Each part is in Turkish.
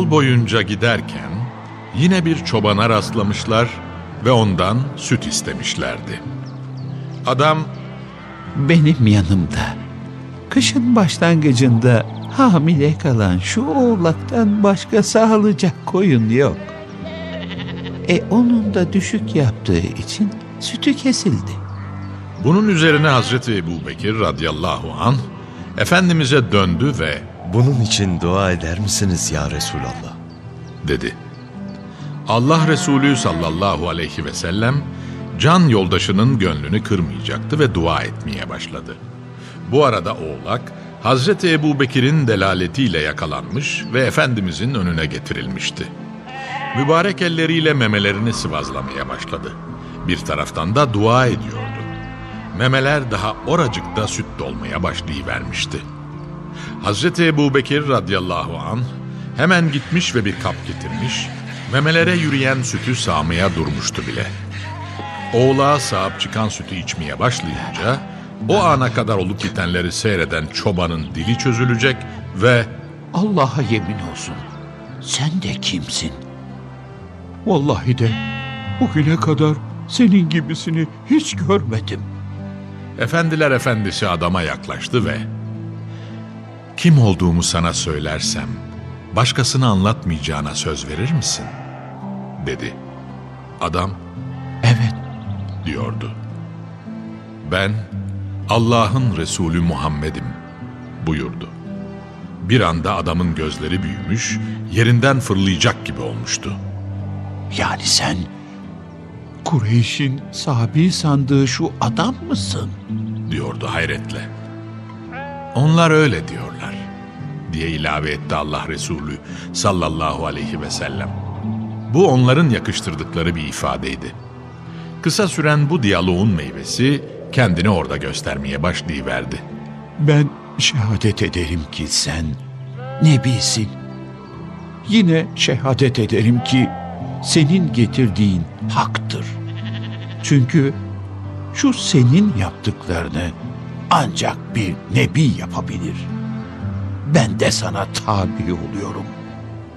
Yol boyunca giderken yine bir çobana rastlamışlar ve ondan süt istemişlerdi. Adam Benim yanımda. Kışın başlangıcında hamile kalan şu oğlaktan başka sağlayacak koyun yok. E onun da düşük yaptığı için sütü kesildi. bunun üzerine Hazreti Ebu Bekir radıyallahu an Efendimiz'e döndü ve Bunun için dua eder misiniz ya Resulallah? dedi. Allah Resulü sallallahu aleyhi ve sellem can yoldaşının gönlünü kırmayacaktı ve dua etmeye başladı. Bu arada oğlak Hazreti Ebu Bekir'in delaletiyle yakalanmış ve Efendimizin önüne getirilmişti. Mübarek elleriyle memelerini sıvazlamaya başladı. Bir taraftan da dua ediyordu. Memeler daha oracıkta süt dolmaya başlayıvermişti. Hazreti Ebu Bekir radıyallahu an hemen gitmiş ve bir kap getirmiş, memelere yürüyen sütü sağmaya durmuştu bile. Oğlağa sağıp çıkan sütü içmeye başlayınca, o ana kadar olup bitenleri seyreden çobanın dili çözülecek ve Allah'a yemin olsun. Sen de kimsin? Vallahi de bugüne kadar senin gibisini hiç görmedim. Efendiler efendisi adama yaklaştı ve kim olduğumu sana söylersem başkasını anlatmayacağına söz verir misin? dedi. Adam Evet, diyordu. Ben Allah'ın Resulü Muhammed'im buyurdu. Bir anda adamın gözleri büyümüş, yerinden fırlayacak gibi olmuştu. yani sen Kureyş'in sahibi sandığı şu adam mısın? diyordu hayretle. Onlar öyle diyorlar diye ilave etti Allah Resulü sallallahu aleyhi ve sellem. Bu onların yakıştırdıkları bir ifadeydi. Kısa süren bu diyaloğun meyvesi kendini orada göstermeye başlayıverdi. Ben şehadet ederim ki sen Nebisin. Yine şehadet ederim ki senin getirdiğin haktır. Çünkü şu senin yaptıklarını ancak bir nebi yapabilir. Ben de sana tabi oluyorum.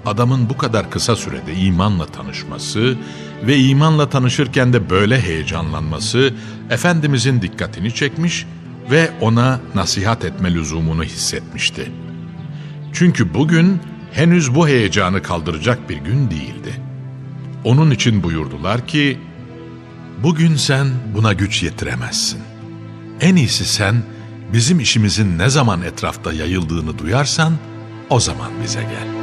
Adamın bu kadar kısa sürede imanla tanışması ve imanla tanışırken de böyle heyecanlanması Efendimizin dikkatini çekmiş ve ona nasihat etme lüzumunu hissetmişti. Çünkü bugün henüz bu heyecanı kaldıracak bir gün değildi. Onun için buyurdular ki, bugün sen buna güç yetiremezsin. En iyisi sen bizim işimizin ne zaman etrafta yayıldığını duyarsan o zaman bize gel.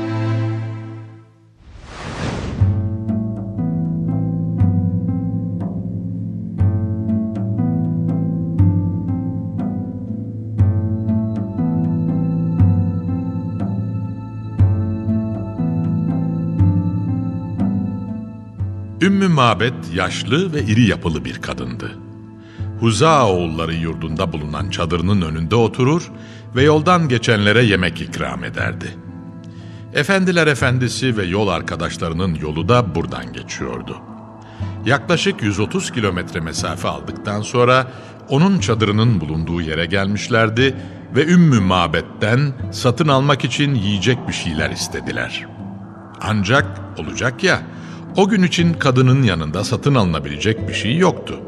Ümmü Mabet yaşlı ve iri yapılı bir kadındı. Huza oğulları yurdunda bulunan çadırının önünde oturur ve yoldan geçenlere yemek ikram ederdi. Efendiler efendisi ve yol arkadaşlarının yolu da buradan geçiyordu. Yaklaşık 130 kilometre mesafe aldıktan sonra onun çadırının bulunduğu yere gelmişlerdi ve Ümmü Mabet'ten satın almak için yiyecek bir şeyler istediler. Ancak olacak ya, o gün için kadının yanında satın alınabilecek bir şey yoktu.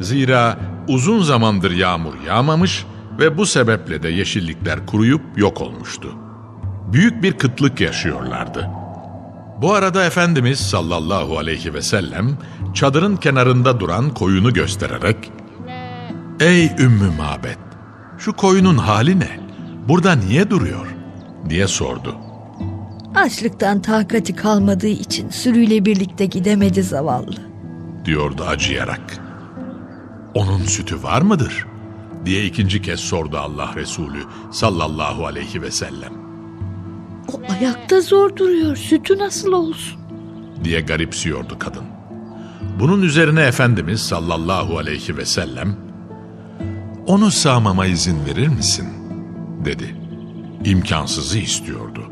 Zira uzun zamandır yağmur yağmamış ve bu sebeple de yeşillikler kuruyup yok olmuştu. Büyük bir kıtlık yaşıyorlardı. Bu arada Efendimiz sallallahu aleyhi ve sellem çadırın kenarında duran koyunu göstererek ''Ey Ümmü Mabet, şu koyunun hali ne? Burada niye duruyor?'' diye sordu. Açlıktan takati kalmadığı için sürüyle birlikte gidemedi zavallı. diyordu acıyarak. Onun sütü var mıdır? diye ikinci kez sordu Allah Resulü sallallahu aleyhi ve sellem. O ayakta zor duruyor. Sütü nasıl olsun? diye garipsiyordu kadın. Bunun üzerine Efendimiz sallallahu aleyhi ve sellem onu sağmama izin verir misin? dedi. İmkansızı istiyordu.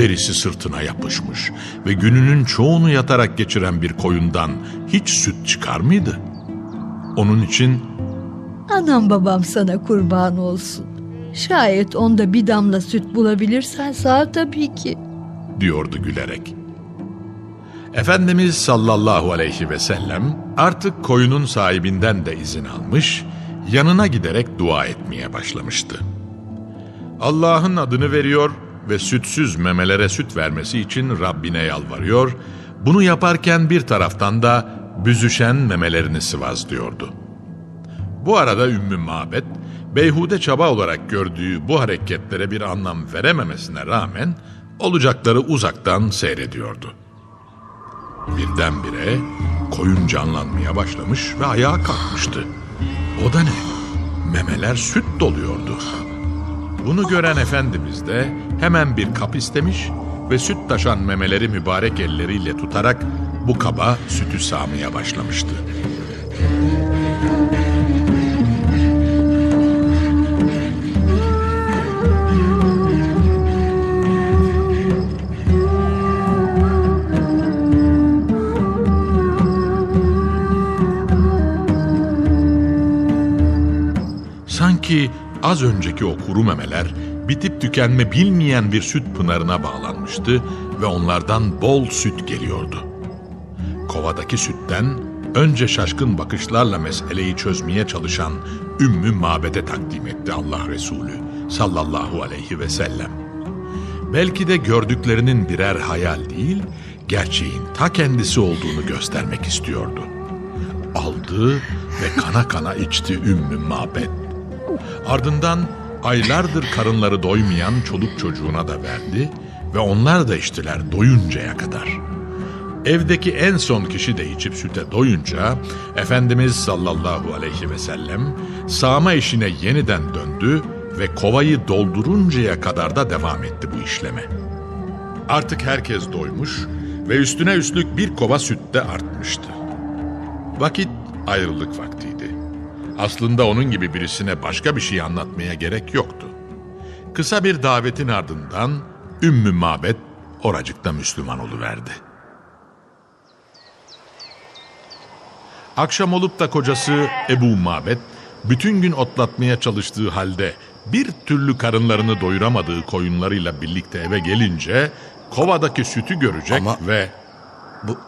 Derisi sırtına yapışmış ve gününün çoğunu yatarak geçiren bir koyundan hiç süt çıkar mıydı? Onun için Anam babam sana kurban olsun. Şayet onda bir damla süt bulabilirsen sağ tabii ki. diyordu gülerek. Efendimiz sallallahu aleyhi ve sellem artık koyunun sahibinden de izin almış, yanına giderek dua etmeye başlamıştı. Allah'ın adını veriyor ve sütsüz memelere süt vermesi için Rabbine yalvarıyor, bunu yaparken bir taraftan da büzüşen memelerini sıvazlıyordu. Bu arada Ümmü Mabet, beyhude çaba olarak gördüğü bu hareketlere bir anlam verememesine rağmen olacakları uzaktan seyrediyordu. Birdenbire koyun canlanmaya başlamış ve ayağa kalkmıştı. O da ne? Memeler süt doluyordu. Bunu gören Efendimiz de hemen bir kap istemiş ve süt taşan memeleri mübarek elleriyle tutarak bu kaba sütü sağmaya başlamıştı. Sanki az önceki o kuru memeler bitip tükenme bilmeyen bir süt pınarına bağlanmıştı ve onlardan bol süt geliyordu. Kovadaki sütten önce şaşkın bakışlarla meseleyi çözmeye çalışan Ümmü Mabed'e takdim etti Allah Resulü sallallahu aleyhi ve sellem. Belki de gördüklerinin birer hayal değil, gerçeğin ta kendisi olduğunu göstermek istiyordu. Aldı ve kana kana içti Ümmü Mabed. Ardından aylardır karınları doymayan çoluk çocuğuna da verdi ve onlar da içtiler doyuncaya kadar. Evdeki en son kişi de içip süte doyunca Efendimiz sallallahu aleyhi ve sellem sağma işine yeniden döndü ve kovayı dolduruncaya kadar da devam etti bu işleme. Artık herkes doymuş ve üstüne üstlük bir kova süt de artmıştı. Vakit ayrılık vaktiydi. Aslında onun gibi birisine başka bir şey anlatmaya gerek yoktu. Kısa bir davetin ardından Ümmü Mabet oracıkta Müslüman oluverdi. Akşam olup da kocası Ebu Mabet bütün gün otlatmaya çalıştığı halde bir türlü karınlarını doyuramadığı koyunlarıyla birlikte eve gelince kovadaki sütü görecek Ama- ve Bu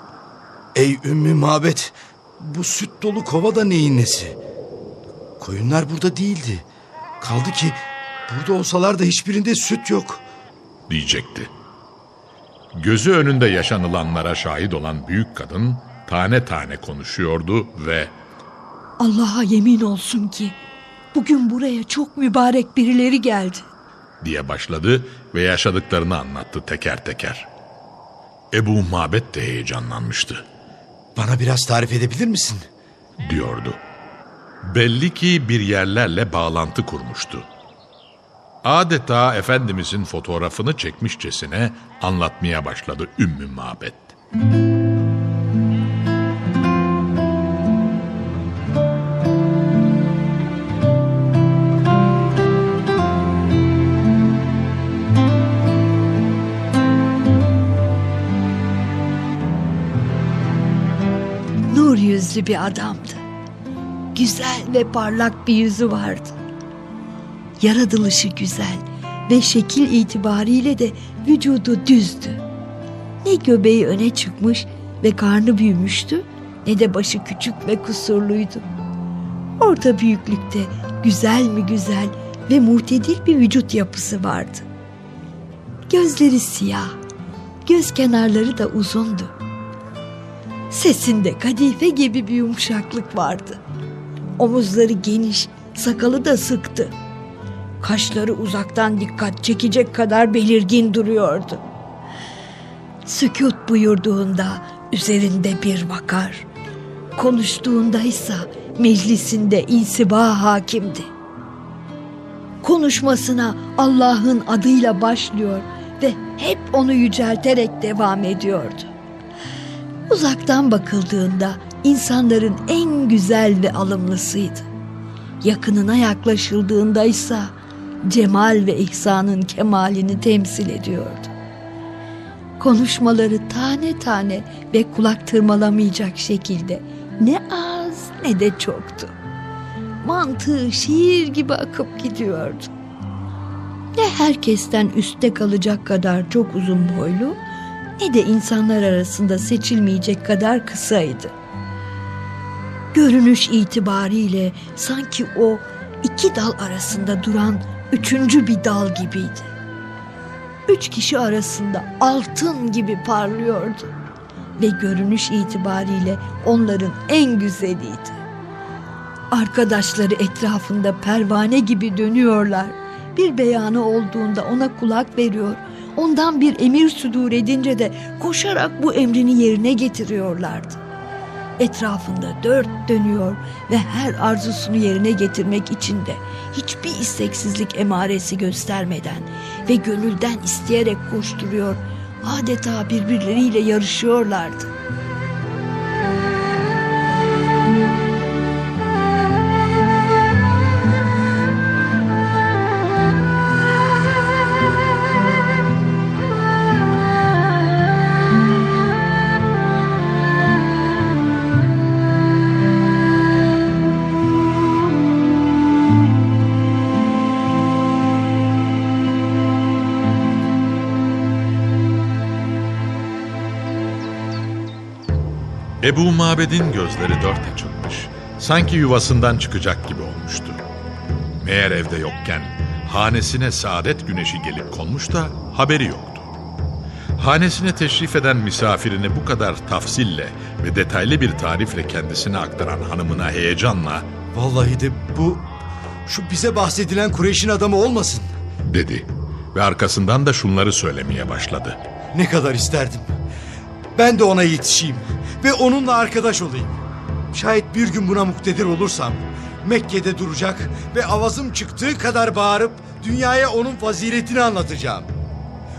ey Ümmü Mabet bu süt dolu kova da neyin nesi? Koyunlar burada değildi. Kaldı ki burada olsalar da hiçbirinde süt yok. diyecekti. Gözü önünde yaşanılanlara şahit olan büyük kadın tane tane konuşuyordu ve Allah'a yemin olsun ki bugün buraya çok mübarek birileri geldi. diye başladı ve yaşadıklarını anlattı teker teker. Ebu Mabet de heyecanlanmıştı, Bana biraz tarif edebilir misin? diyordu. Belli ki bir yerlerle bağlantı kurmuştu. Adeta Efendimizin fotoğrafını çekmişçesine anlatmaya başladı Ümmü Mabet. Nur yüzlü bir adamdı. Güzel ve parlak bir yüzü vardı. Yaratılışı güzel ve şekil itibariyle de vücudu düzdü. Ne göbeği öne çıkmış ve karnı büyümüştü ne de başı küçük ve kusurluydu. Orta büyüklükte güzel mi güzel ve muhtedil bir vücut yapısı vardı. Gözleri siyah, göz kenarları da uzundu. Sesinde kadife gibi bir yumuşaklık vardı. Omuzları geniş, sakalı da sıktı. Kaşları uzaktan dikkat çekecek kadar belirgin duruyordu. Sükut buyurduğunda üzerinde bir vakar. Konuştuğunda ise meclisinde insiba hakimdi. Konuşmasına Allah'ın adıyla başlıyor ve hep onu yücelterek devam ediyordu. Uzaktan bakıldığında insanların en güzel ve alımlısıydı. Yakınına yaklaşıldığında ise cemal ve ihsanın kemalini temsil ediyordu. Konuşmaları tane tane ve kulak tırmalamayacak şekilde ne az ne de çoktu. Mantığı şiir gibi akıp gidiyordu. ne herkesten üstte kalacak kadar çok uzun boylu ne de insanlar arasında seçilmeyecek kadar kısaydı. Görünüş itibariyle sanki o iki dal arasında duran üçüncü bir dal gibiydi. Üç kişi arasında altın gibi parlıyordu ve görünüş itibariyle onların en güzeliydi. Arkadaşları etrafında pervane gibi dönüyorlar. Bir beyanı olduğunda ona kulak veriyor. Ondan bir emir südur edince de koşarak bu emrini yerine getiriyorlardı. Etrafında dört dönüyor ve her arzusunu yerine getirmek için de hiçbir isteksizlik emaresi göstermeden ve gönülden isteyerek koşturuyor, adeta birbirleriyle yarışıyorlardı. Ebu Mabed'in gözleri dört açılmış. Sanki yuvasından çıkacak gibi olmuştu. Meğer evde yokken hanesine saadet güneşi gelip konmuş da haberi yoktu. Hanesine teşrif eden misafirini bu kadar tafsille ve detaylı bir tarifle kendisine aktaran hanımına heyecanla Vallahi de bu şu bize bahsedilen Kureyş'in adamı olmasın. dedi ve arkasından da şunları söylemeye başladı. Ne kadar isterdim. Ben de ona yetişeyim ve onunla arkadaş olayım. Şayet bir gün buna muktedir olursam Mekke'de duracak ve avazım çıktığı kadar bağırıp dünyaya onun faziletini anlatacağım.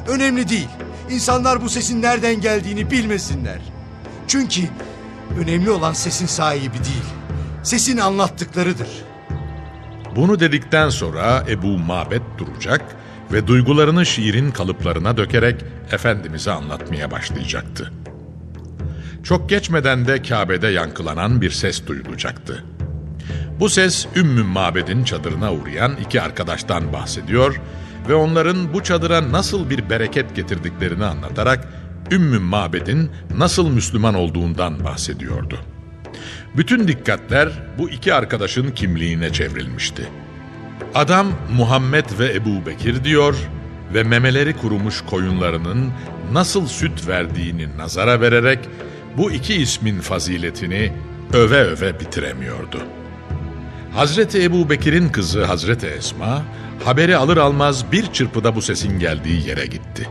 Önemli değil. İnsanlar bu sesin nereden geldiğini bilmesinler. Çünkü önemli olan sesin sahibi değil. Sesin anlattıklarıdır. Bunu dedikten sonra Ebu Mabed duracak ve duygularını şiirin kalıplarına dökerek Efendimiz'e anlatmaya başlayacaktı. Çok geçmeden de Kabe'de yankılanan bir ses duyulacaktı. Bu ses Ümmü Mabed'in çadırına uğrayan iki arkadaştan bahsediyor ve onların bu çadıra nasıl bir bereket getirdiklerini anlatarak Ümmü Mabed'in nasıl Müslüman olduğundan bahsediyordu. Bütün dikkatler bu iki arkadaşın kimliğine çevrilmişti. Adam Muhammed ve Ebu Bekir diyor ve memeleri kurumuş koyunlarının nasıl süt verdiğini nazara vererek bu iki ismin faziletini öve öve bitiremiyordu. Hazreti Ebu Bekir'in kızı Hazreti Esma haberi alır almaz bir çırpıda bu sesin geldiği yere gitti.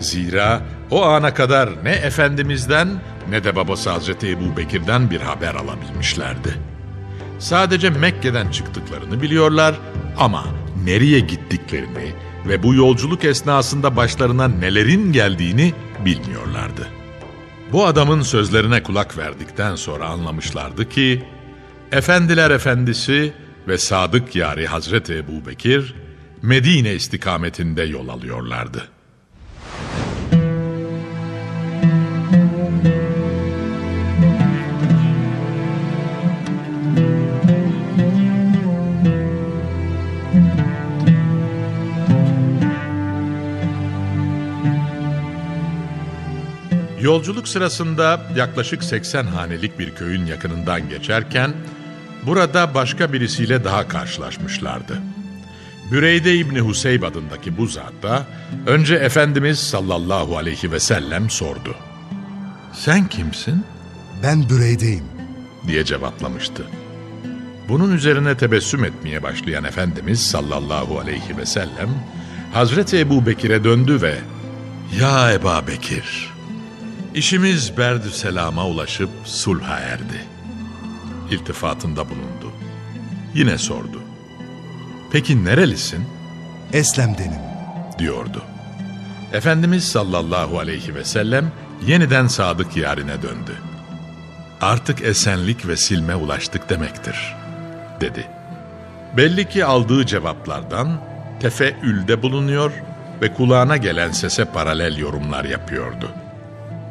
Zira o ana kadar ne Efendimiz'den ne de babası Hazreti Ebu Bekir'den bir haber alabilmişlerdi. Sadece Mekke'den çıktıklarını biliyorlar ama nereye gittiklerini ve bu yolculuk esnasında başlarına nelerin geldiğini bilmiyorlardı. Bu adamın sözlerine kulak verdikten sonra anlamışlardı ki, Efendiler Efendisi ve Sadık Yari Hazreti Ebu Bekir, Medine istikametinde yol alıyorlardı. Yolculuk sırasında yaklaşık 80 hanelik bir köyün yakınından geçerken burada başka birisiyle daha karşılaşmışlardı. Büreyde İbni Huseyb adındaki bu zat da önce Efendimiz sallallahu aleyhi ve sellem sordu. Sen kimsin? Ben Bürey'deyim. diye cevaplamıştı. Bunun üzerine tebessüm etmeye başlayan Efendimiz sallallahu aleyhi ve sellem Hazreti Ebu Bekir'e döndü ve ''Ya Eba Bekir, işimiz berdü selama ulaşıp sulha erdi.'' İltifatında bulundu. Yine sordu. ''Peki nerelisin?'' Eslem'denim. diyordu. Efendimiz sallallahu aleyhi ve sellem yeniden sadık yarine döndü. Artık esenlik ve silme ulaştık demektir, dedi. Belli ki aldığı cevaplardan tefeülde bulunuyor ve kulağına gelen sese paralel yorumlar yapıyordu.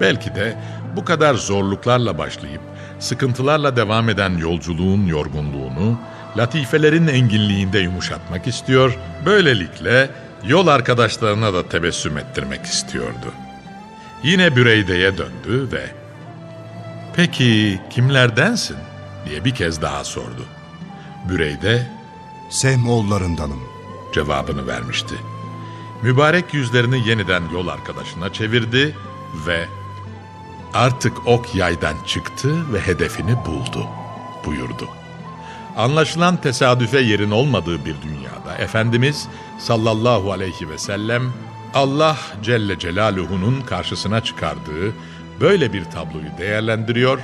Belki de bu kadar zorluklarla başlayıp sıkıntılarla devam eden yolculuğun yorgunluğunu latifelerin enginliğinde yumuşatmak istiyor, böylelikle yol arkadaşlarına da tebessüm ettirmek istiyordu. Yine Büreyde'ye döndü ve ''Peki kimlerdensin?'' diye bir kez daha sordu. Büreyde Sehmoğullarındanım. cevabını vermişti. Mübarek yüzlerini yeniden yol arkadaşına çevirdi ve artık ok yaydan çıktı ve hedefini buldu buyurdu. Anlaşılan tesadüfe yerin olmadığı bir dünyada Efendimiz sallallahu aleyhi ve sellem Allah Celle Celaluhu'nun karşısına çıkardığı böyle bir tabloyu değerlendiriyor,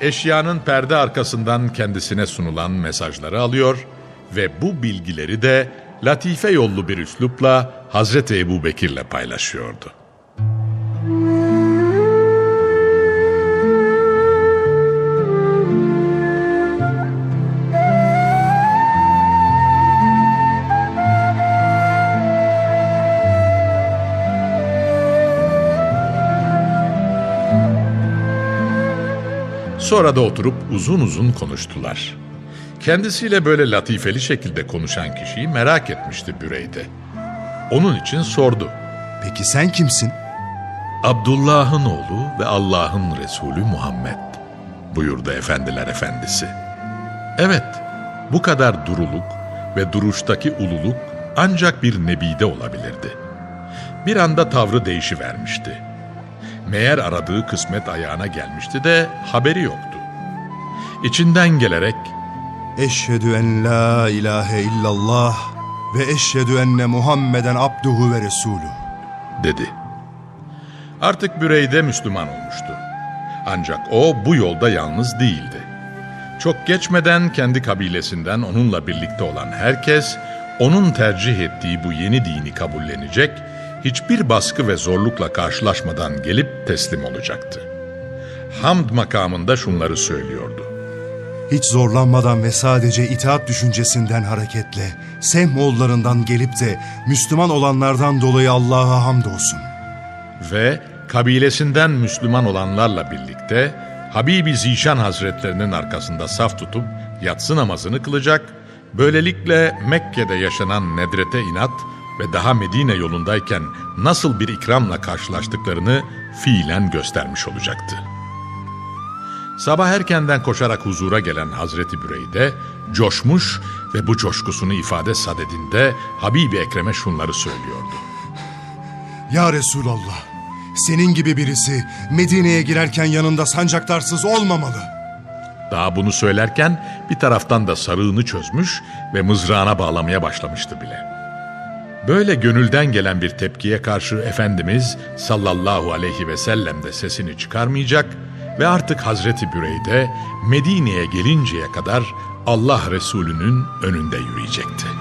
eşyanın perde arkasından kendisine sunulan mesajları alıyor ve bu bilgileri de latife yollu bir üslupla Hazreti Ebu Bekir'le paylaşıyordu. Sonra da oturup uzun uzun konuştular. Kendisiyle böyle latifeli şekilde konuşan kişiyi merak etmişti Büreyde. Onun için sordu. Peki sen kimsin? Abdullah'ın oğlu ve Allah'ın Resulü Muhammed buyurdu efendiler efendisi. Evet, bu kadar duruluk ve duruştaki ululuk ancak bir nebide olabilirdi. Bir anda tavrı değişivermişti. Meğer aradığı kısmet ayağına gelmişti de haberi yoktu. İçinden gelerek Eşhedü en la ilahe illallah ve eşhedü enne Muhammeden abduhu ve resulü. dedi. Artık Büreyde Müslüman olmuştu. Ancak o bu yolda yalnız değildi. Çok geçmeden kendi kabilesinden onunla birlikte olan herkes, onun tercih ettiği bu yeni dini kabullenecek, hiçbir baskı ve zorlukla karşılaşmadan gelip teslim olacaktı. Hamd makamında şunları söylüyordu. Hiç zorlanmadan ve sadece itaat düşüncesinden hareketle Sehmoğullarından gelip de Müslüman olanlardan dolayı Allah'a hamdolsun. ve kabilesinden Müslüman olanlarla birlikte Habibi Zişan Hazretlerinin arkasında saf tutup yatsı namazını kılacak, böylelikle Mekke'de yaşanan nedrete inat ve daha Medine yolundayken nasıl bir ikramla karşılaştıklarını fiilen göstermiş olacaktı. Sabah erkenden koşarak huzura gelen Hazreti Büreyde coşmuş ve bu coşkusunu ifade sadedinde Habibi Ekrem'e şunları söylüyordu. Ya Resulallah, senin gibi birisi Medine'ye girerken yanında sancaktarsız olmamalı. Daha bunu söylerken bir taraftan da sarığını çözmüş ve mızrağına bağlamaya başlamıştı bile. Böyle gönülden gelen bir tepkiye karşı Efendimiz sallallahu aleyhi ve sellem de sesini çıkarmayacak ve artık Hazreti Büreyde Medine'ye gelinceye kadar Allah Resulü'nün önünde yürüyecekti.